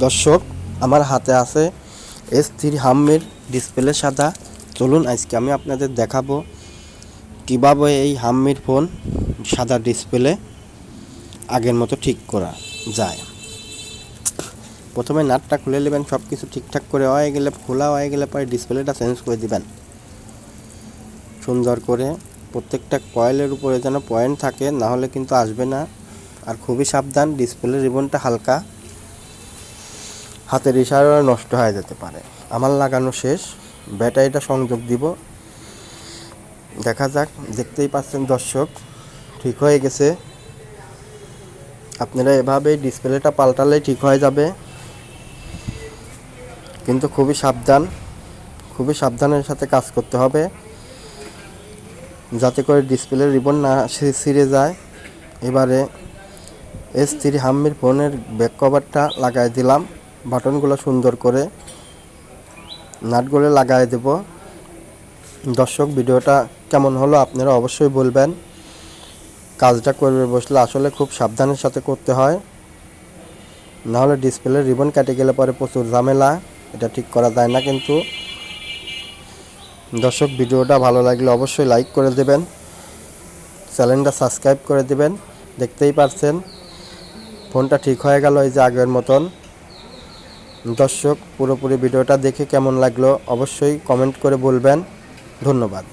দর্শক, আমার হাতে আছে এস থ্রি হাম্মের ডিসপ্লে সাদা। চলুন আজকে আমি আপনাদের দেখাবো কীভাবে এই হাম্মির ফোন সাদা ডিসপ্লে আগের মতো ঠিক করা যায়। প্রথমে নাটটা খুলে নেবেন সব কিছু ঠিকঠাক করে হয়ে গেলে, খোলা হয়ে গেলে পরে ডিসপ্লেটা চেঞ্জ করে দিবেন। সুন্দর করে প্রত্যেকটা কয়েলের উপরে যেন পয়েন্ট থাকে না হলে কিন্তু আসবে না। আর খুবই সাবধান ডিসপ্লে রিবনটা হালকা হাতের ইশারা নষ্ট হয়ে যেতে পারে। আমার লাগানো শেষ, ব্যাটারিটা সংযোগ দিব। দেখা যাক, দেখতেই পাচ্ছেন দর্শক, ঠিক হয়ে গেছে। আপনারা এভাবেই ডিসপ্লেটা পাল্টালেই ঠিক হয়ে যাবে। কিন্তু খুবই সাবধান, খুবই সাবধানের সাথে কাজ করতে হবে। যাতে করে ডিসপ্লে রিবন না ছিঁড়ে যায়। এবারে এস থ্রি হাম্মির ফোনের ব্যাক কভারটা লাগাই দিলাম। বাটনগুলো সুন্দর করে নাটগুলো লাগাই দেব। দর্শক, ভিডিওটা কেমন হলো আপনারা অবশ্যই বলবেন। কাজটা করবে বসলে আসলে খুব সাবধানের সাথে করতে হয়। নাহলে ডিসপ্লে রিবন কেটে গেলে পরে প্রচুর ঝামেলা। এটা ঠিক করা যায় না কিন্তু। দর্শক, ভিডিওটা ভালো লাগলে অবশ্যই লাইক করে দেবেন। চ্যানেলটা সাবস্ক্রাইব করে দেবেন। দেখতেই পারছেন। ফোনটা ঠিক হয়ে গেল এই যে আগের মতন। দর্শক পুরোপুরি ভিডিওটা দেখে কেমন লাগল অবশ্যই কমেন্ট করে বলবেন। ধন্যবাদ।